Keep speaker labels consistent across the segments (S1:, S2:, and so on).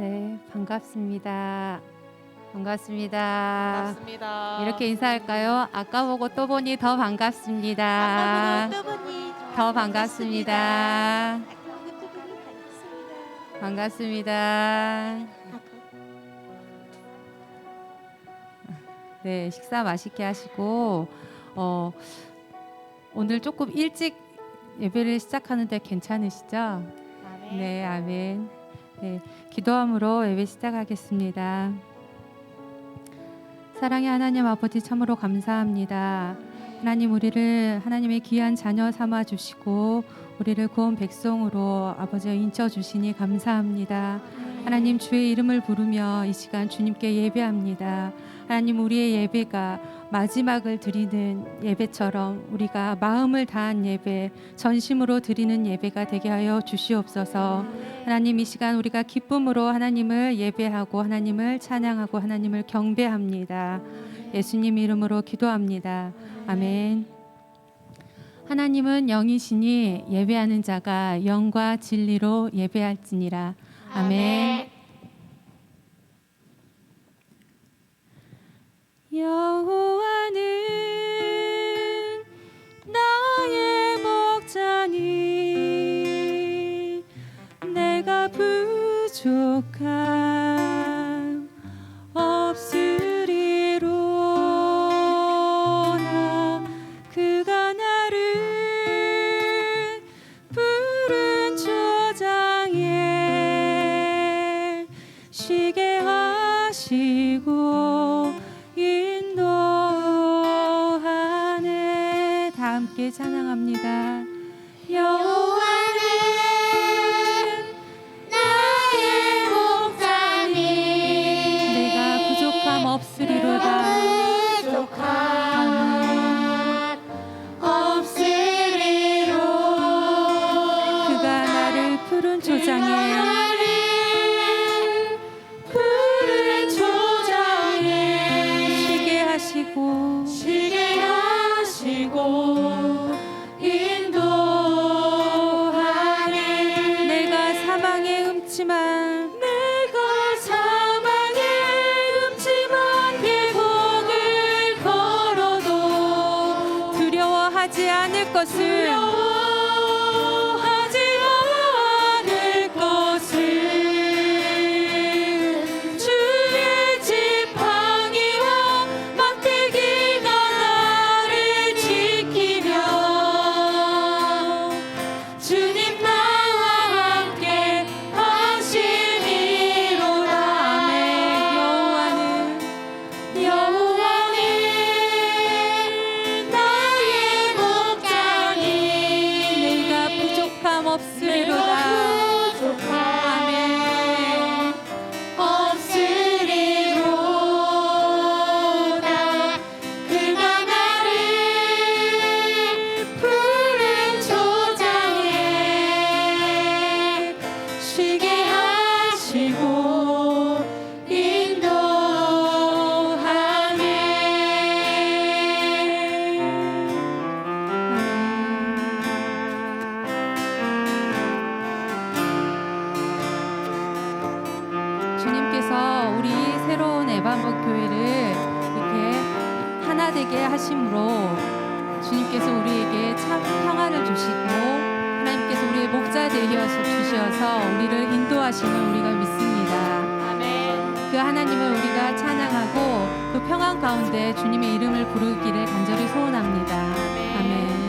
S1: 네, 반갑습니다. 반갑습니다.
S2: 반갑습니다.
S1: 이렇게 인사할까요? 아까 보고 또 보니 더 반갑습니다.
S3: 아까 보고 또 보니
S1: 더 반갑습니다.
S3: 반갑습니다.
S1: 네, 식사 맛있게 하시고 어, 오늘 조금 일찍 예배를 시작하는데 괜찮으시죠?
S3: 아멘.
S1: 네, 아멘. 네, 기도함으로 예배 시작하겠습니다. 사랑의 하나님 아버지 참으로 감사합니다. 하나님 우리를 하나님의 귀한 자녀 삼아 주시고 우리를 구원 백성으로 아버지가 인쳐 주시니 감사합니다. 하나님 주의 이름을 부르며 이 시간 주님께 예배합니다. 하나님 우리의 예배가 마지막을 드리는 예배처럼 우리가 마음을 다한 예배, 전심으로 드리는 예배가 되게 하여 주시옵소서. 하나님 이 시간 우리가 기쁨으로 하나님을 예배하고 하나님을 찬양하고 하나님을 경배합니다. 예수님 이름으로 기도합니다. 아멘. 하나님은 영이시니 예배하는 자가 영과 진리로 예배할지니라. 아멘. 않을 것을
S3: 그
S1: 하나님을 우리가 찬양하고 그 평안 가운데 주님의 이름을 부르기를 간절히 소원합니다. 아멘.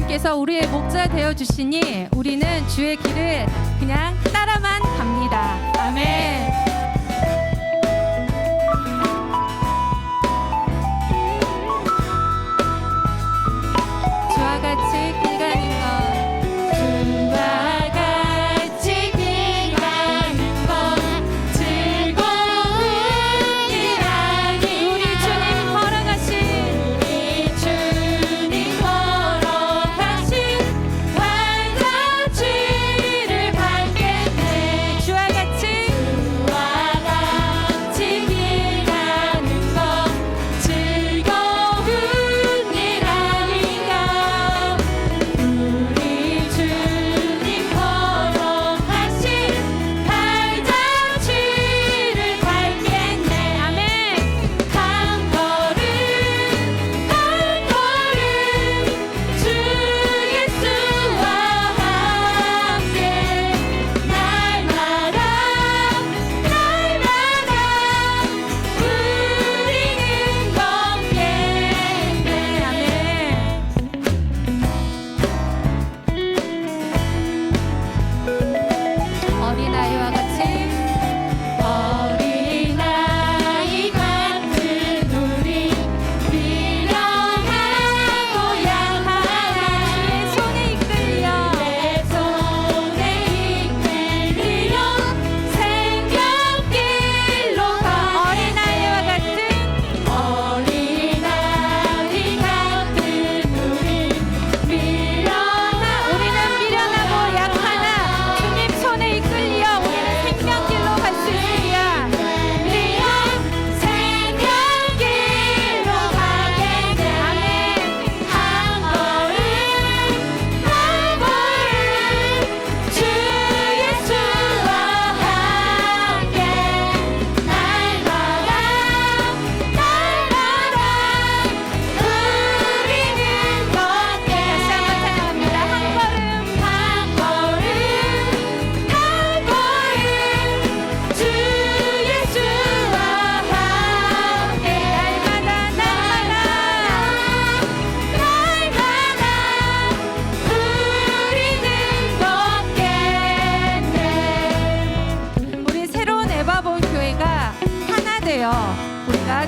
S3: 주님께서 우리의 목자 되어 주시니 우리는 주의 길을 그냥 따라만 갑니다. 아멘.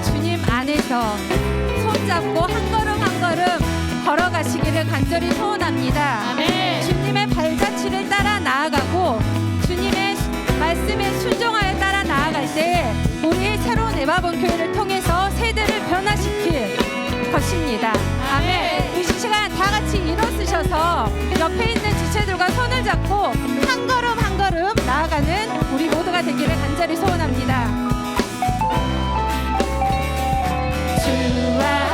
S3: 주님 안에서 손잡고 한 걸음 한 걸음 걸어가시기를 간절히 소원합니다.
S1: 아멘.
S3: 주님의 발자취를 따라 나아가고 주님의 말씀에 순종하여 따라 나아갈 때 우리의 새로운 에바본 교회를 통해서 세대를 변화시킬 것입니다. 아멘. 이 시간 다 같이 일어서셔서 옆에 있는 지체들과 손을 잡고 한 걸음 한 걸음 나아가는 우리 모두가 되기를 간절히 소원합니다.
S1: back.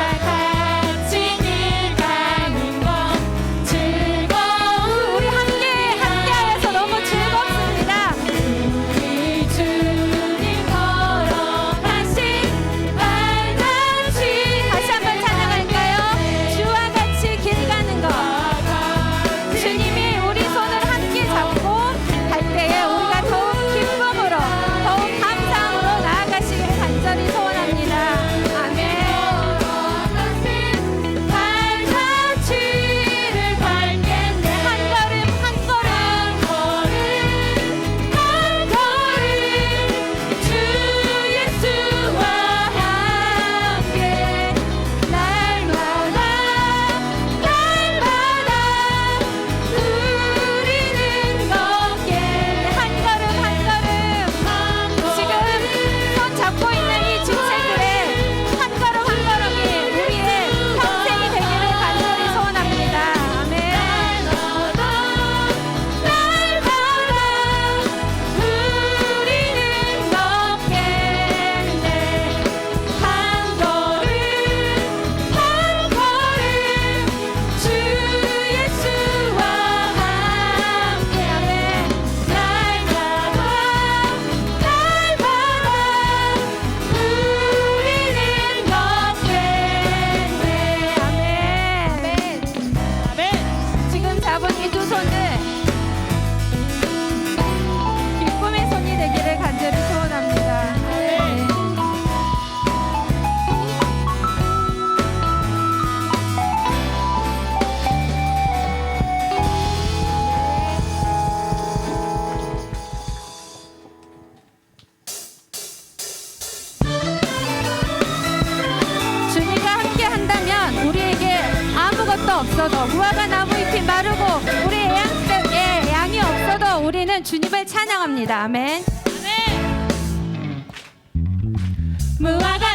S1: 아멘. 아멘.
S3: 무화과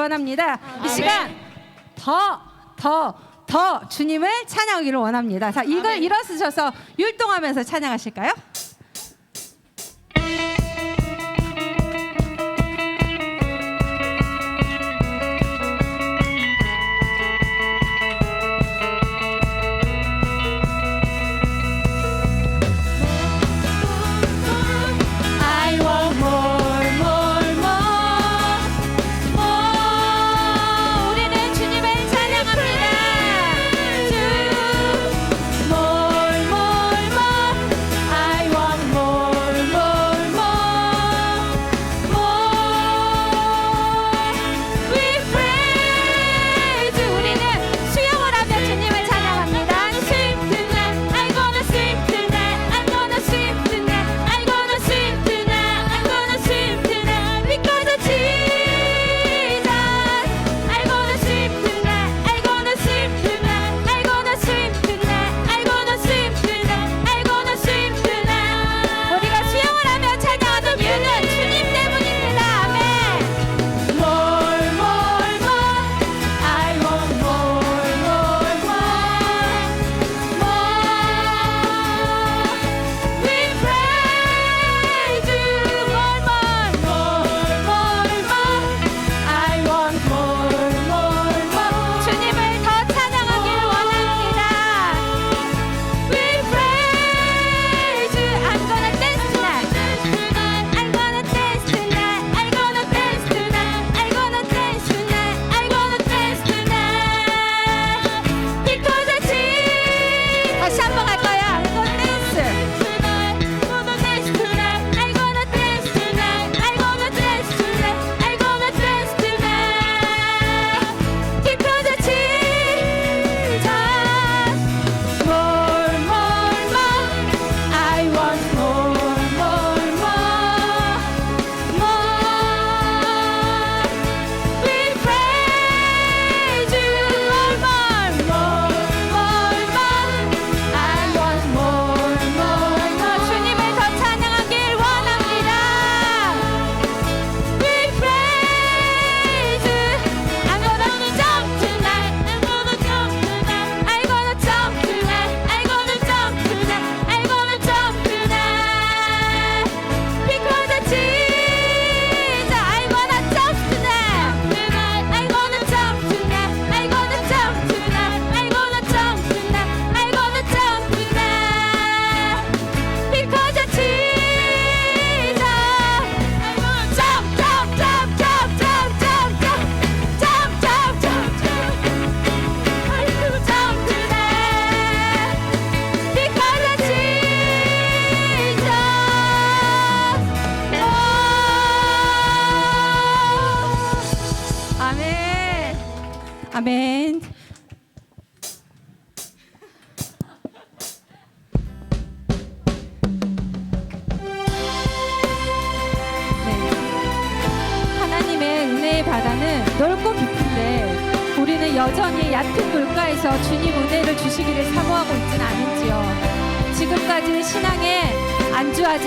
S1: 원합니다. 이 아, 시간 네. 더, 더, 더 주님을 찬양하기를 원합니다. 자, 이걸 아, 네. 일어서셔서 율동하면서 찬양하실까요?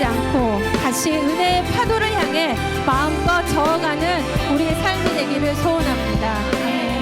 S1: 않고 다시 은혜의 파도를 향해 마음껏 저어가는 우리의 삶이 되기를 소원합니다.